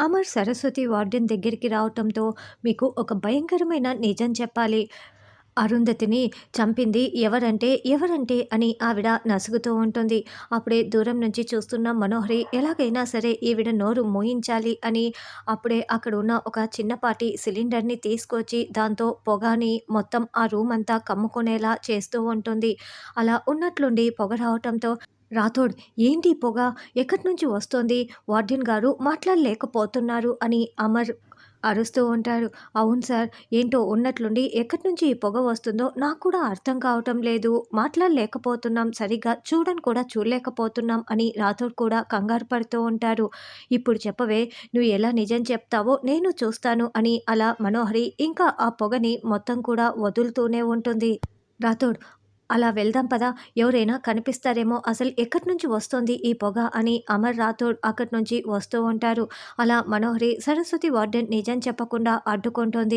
Amar Saraswati warden దగ్గరికి రావటంతో మీకు ఒక భయంకరమైన నిజం చెప్పాలి. అరుంధతిని చంపింది ఎవరంటే ఎవరంటే అని ఆవిడ నసుగుతూ ఉంటుంది. అప్పుడే దూరం నుంచి చూస్తున్న మనోహరి ఎలాగైనా సరే ఈవిడ నోరు మోయించాలి అని అప్పుడే అక్కడ ఉన్న ఒక చిన్నపాటి సిలిండర్ని తీసుకొచ్చి దాంతో పొగని మొత్తం ఆ రూమ్ అంతా కమ్ముకునేలా చేస్తూ ఉంటుంది. అలా ఉన్నట్లుండి పొగ రావటంతో రాథోడ్ ఏంటి పొగ? ఎక్కడి నుంచి వస్తోంది? వార్డెన్ గారు మాట్లాడలేకపోతున్నారు అని అమర్ అరుస్తూ ఉంటారు. అవును సార్ ఏంటో ఉన్నట్లుండి ఎక్కడి నుంచి ఈ పొగ వస్తుందో నాకు కూడా అర్థం కావటం లేదు. మాట్లాడలేకపోతున్నాం సరిగ్గా చూడని కూడా చూడలేకపోతున్నాం అని రాథోడ్ కూడా కంగారు పడుతూ ఉంటారు. ఇప్పుడు చెప్పవే నువ్వు ఎలా నిజం చెప్తావో నేను చూస్తాను అని అలా మనోహరి ఇంకా ఆ పొగని మొత్తం కూడా వదులుతూనే ఉంటుంది. రాథోడ్ అలా వెళ్దాం పదా. ఎవరైనా కనిపిస్తారేమో అసలు ఎక్కడి నుంచి వస్తుంది ఈ పొగ అని అమర్ రాథోడ్ అక్కడి నుంచి వస్తూ ఉంటారు. అలా మనోహరి సరస్వతి వార్డెన్ నిజం చెప్పకుండా అడ్డుకుంటుంది.